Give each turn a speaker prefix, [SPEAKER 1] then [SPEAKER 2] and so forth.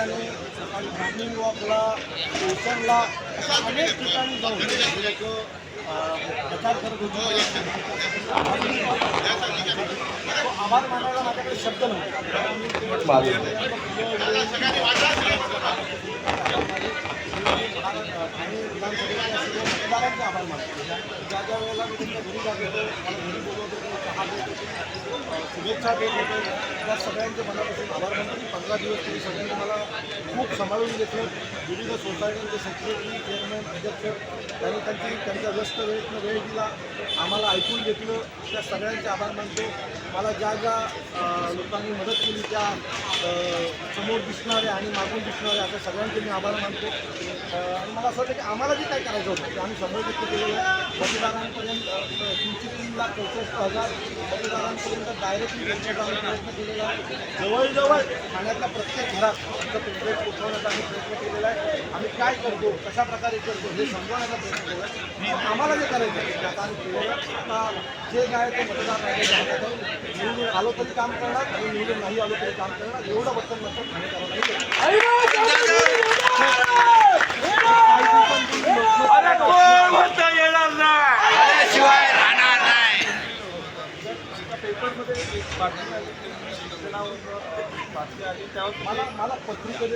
[SPEAKER 1] रस्त्याने आणि मॉर्निंग वॉकला स्टेशनला अशा अनेक ठिकाणी जाऊन म्हणजे हे प्रचार करत होतो. आभार मानायला माझ्याकडे शब्द आणि विधानसभेचे आभार मानतो. ज्या ज्या वेळेला मी तुमच्या घरी जात होतो मला घरी बोलवतो होते चहा देत होते अ, शुभेच्छा देत होते. त्या सगळ्यांचे मनापासून आभार मानतो. की पंधरा दिवस तुम्ही सगळ्यांनी मला खूप सांभाळून घेतलं. विविध सोसायटीचे सेक्रेटरी चेअरमॅन अध्यक्ष त्यांनी त्यांची त्यांच्या व्यस्त वेळेतनं वेळ दिला. आम्हाला ऐकून घेतलं. त्या सगळ्यांचे आभार मानतो. मला ज्या ज्या लोकांनी मदत केली त्या समोर दिसणाऱ्या आणि मागून दिसणाऱ्या अशा सगळ्यांचे मी आभार मानतो. आणि मला असं वाटतं की आम्हाला जे काय करायचं होतं ते आम्ही शंभर टक्के केलेलं आहे. मतदारांपर्यंत तुमची तीनशे तीन लाख चौसष्ट हजार मतदारांपर्यंत डायरेक्टली पोहोचण्याचा प्रयत्न केलेला आहे. जवळजवळ ठाण्यातल्या प्रत्येक घरात आमचं पेम्पलेट पोहोचवण्याचा आम्ही प्रयत्न केलेला आहे. आम्ही काय करतो कशा प्रकारे करतो हे समजवण्याचा प्रयत्न केला आहे आम्हाला जे करायचं आहे आता आम्ही जे काय ते मतदार निवडून आलो तरी काम करणार आणि निवडून नाही आलो तरी काम करणार एवढं
[SPEAKER 2] नाही
[SPEAKER 3] राहणार नाही.
[SPEAKER 1] पेपरमध्ये एक बातमी आली त्यावर मला मला पत्रिकेत